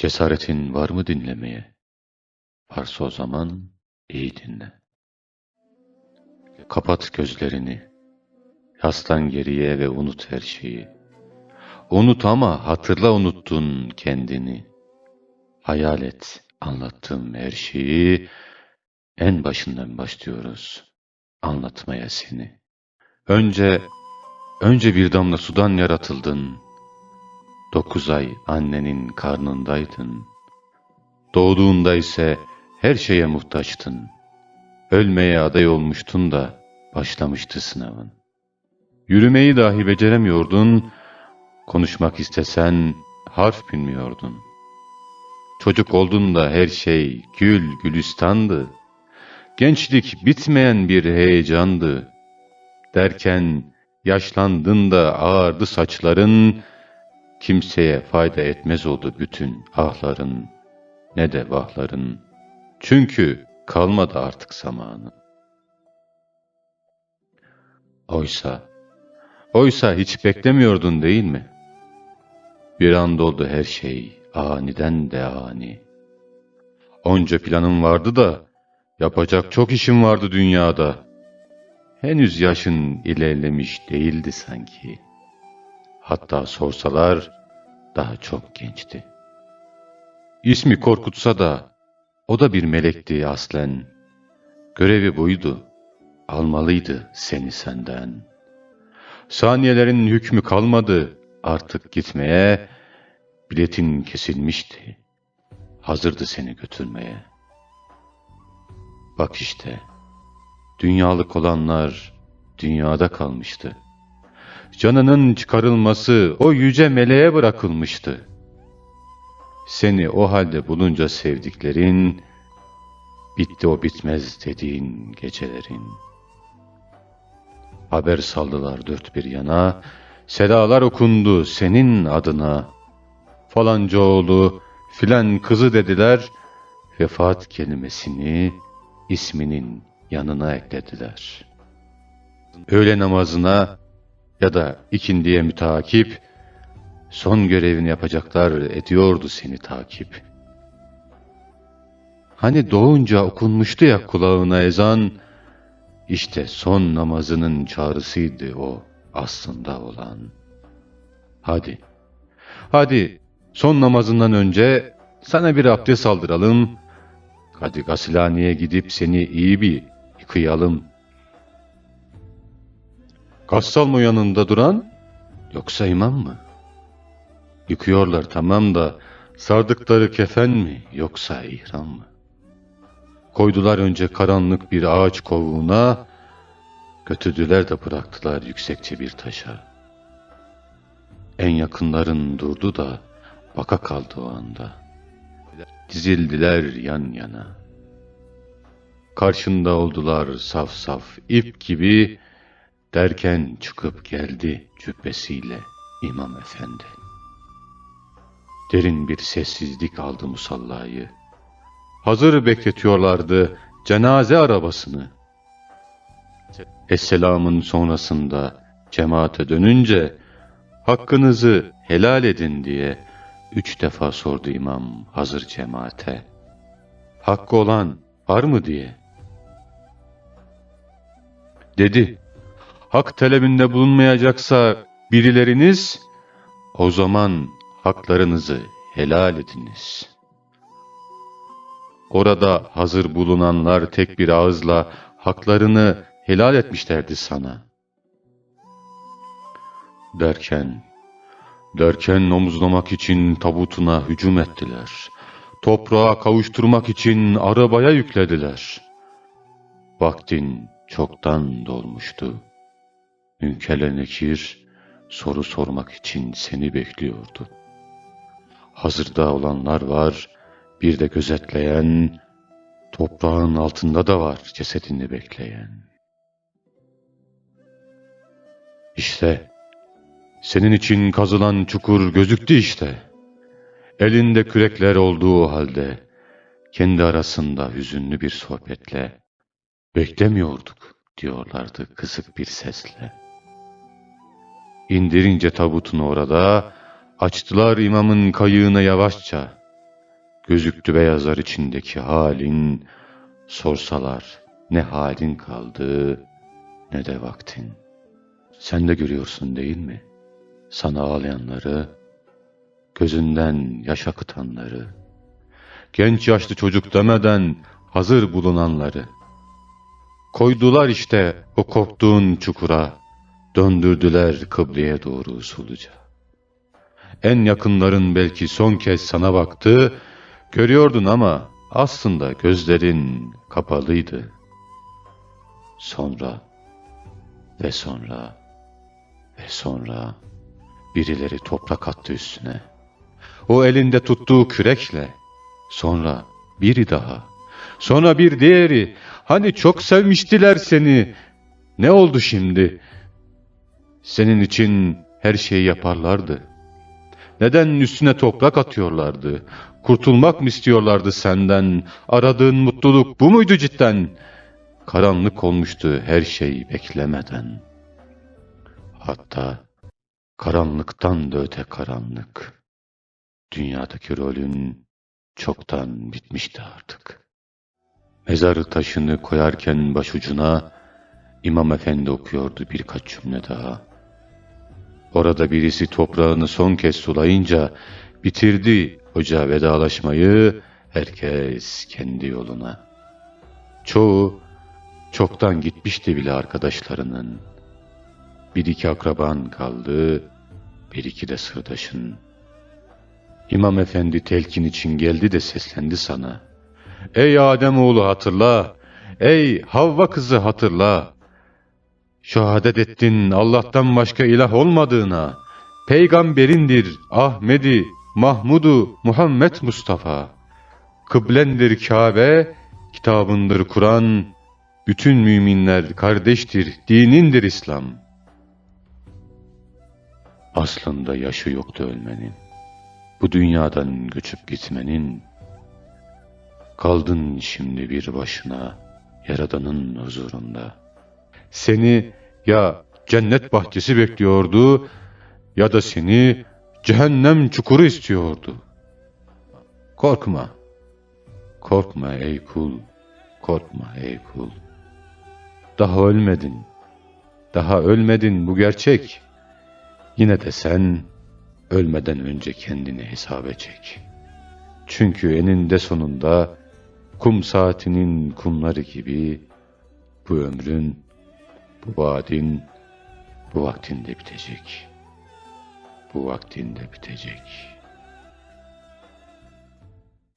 Cesaretin var mı dinlemeye? Varsa o zaman iyi dinle. Kapat gözlerini. Yaslan geriye ve unut her şeyi. Unut ama hatırla unuttun kendini. Hayal et anlattığım her şeyi. En başından başlıyoruz anlatmaya seni. Önce, önce bir damla sudan yaratıldın. Dokuz ay annenin karnındaydın. Doğduğunda ise her şeye muhtaçtın. Ölmeye aday olmuştun da başlamıştı sınavın. Yürümeyi dahi beceremiyordun, konuşmak istesen harf bilmiyordun. Çocuk oldun da her şey gül gülistandı. Gençlik bitmeyen bir heyecandı. Derken yaşlandın da ağardı saçların, kimseye fayda etmez oldu bütün ahların, ne de vahların. Çünkü kalmadı artık zamanı. Oysa, oysa hiç beklemiyordun değil mi? Bir anda oldu her şey, aniden de ani. Onca planım vardı da, yapacak çok işim vardı dünyada. Henüz yaşın ilerlemiş değildi sanki. Hatta sorsalar, daha çok gençti. İsmi korkutsa da, o da bir melekti aslen. Görevi buydu, almalıydı seni senden. Saniyelerin hükmü kalmadı artık gitmeye, biletin kesilmişti, hazırdı seni götürmeye. Bak işte, dünyalık olanlar dünyada kalmıştı. Canının çıkarılması o yüce meleğe bırakılmıştı. Seni o halde bulunca sevdiklerin, bitti o bitmez dediğin gecelerin. Haber saldılar dört bir yana, sedalar okundu senin adına. Falanca oğlu, filan kızı dediler, vefat kelimesini isminin yanına eklediler. Öğle namazına ya da ikindiye mütakip, son görevini yapacaklar ediyordu seni takip. Hani doğunca okunmuştu ya kulağına ezan, işte son namazının çağrısıydı o aslında olan. Hadi, hadi son namazından önce sana bir abdest aldıralım, hadi gasilhaneye gidip seni iyi bir yıkayalım. Gassal mı yanında duran, yoksa imam mı? Yıkıyorlar tamam da sardıkları kefen mi yoksa ihram mı? Koydular önce karanlık bir ağaç kovuğuna, götürdüler de bıraktılar yüksekçe bir taşa. En yakınların durdu da baka kaldı o anda. Dizildiler yan yana. Karşında oldular saf saf ip gibi, derken çıkıp geldi cübbesiyle İmam Efendi. Derin bir sessizlik aldı musallayı. Hazır bekletiyorlardı cenaze arabasını. Esselamın sonrasında cemaate dönünce hakkınızı helal edin diye üç defa sordu imam hazır cemaate. Hakkı olan var mı diye. Dedi, hak talebinde bulunmayacaksa birileriniz, o zaman haklarınızı helal ediniz. Orada hazır bulunanlar tek bir ağızla haklarını helal etmişlerdi sana. Derken, derken omuzlamak için tabutuna hücum ettiler. Toprağa kavuşturmak için arabaya yüklediler. Vaktin çoktan dolmuştu. Münkerle Nekir soru sormak için seni bekliyordu. Hazırda olanlar var, bir de gözetleyen, toprağın altında da var cesedini bekleyen. İşte, senin için kazılan çukur gözüktü işte. Elinde kürekler olduğu halde, kendi arasında hüzünlü bir sohbetle, beklemiyorduk diyorlardı kısık bir sesle. İndirince tabutunu orada, açtılar imamın kayığını yavaşça. Gözüktü beyazlar içindeki halin, sorsalar ne halin kaldı ne de vaktin. Sen de görüyorsun değil mi? Sana ağlayanları, gözünden yaş akıtanları, genç yaşlı çocuk demeden hazır bulunanları. Koydular işte o koptuğun çukura, döndürdüler kıbleye doğru usulüce. En yakınların belki son kez sana baktı, görüyordun ama aslında gözlerin kapalıydı. Sonra ve sonra ve sonra birileri toprak attı üstüne. O elinde tuttuğu kürekle, sonra biri daha, sonra bir diğeri, hani çok sevmiştiler seni, ne oldu şimdi? Senin için her şeyi yaparlardı. Neden üstüne toprak atıyorlardı? Kurtulmak mı istiyorlardı senden? Aradığın mutluluk bu muydu cidden? Karanlık olmuştu her şey beklemeden. Hatta karanlıktan da öte karanlık. Dünyadaki rolün çoktan bitmişti artık. Mezarı taşını koyarken başucuna İmam Efendi okuyordu birkaç cümle daha. Orada birisi toprağını son kez sulayınca bitirdi hoca vedalaşmayı herkes kendi yoluna. Çoğu çoktan gitmişti bile arkadaşlarının. Bir iki akraban kaldı, bir iki de sırdaşın. İmam Efendi telkin için geldi de seslendi sana. Ey Ademoğlu hatırla, ey Havva kızı hatırla. Şehadet ettin Allah'tan başka ilah olmadığına. Peygamberindir Ahmedi, Mahmudu, Muhammed Mustafa. Kıblendir Kabe, kitabındır Kur'an. Bütün müminler kardeştir, dinindir İslam. Aslında yaşı yoktu ölmenin. Bu dünyadan göçüp gitmenin. Kaldın şimdi bir başına, Yaradan'ın huzurunda. Seni ya cennet bahçesi bekliyordu ya da seni cehennem çukuru istiyordu. Korkma. Korkma ey kul. Korkma ey kul. Daha ölmedin. Daha ölmedin bu gerçek. Yine de sen ölmeden önce kendini hesaba çek. Çünkü eninde sonunda kum saatinin kumları gibi bu ömrün bu vaadin bu vaktinde bitecek. Bu vaktinde bitecek.''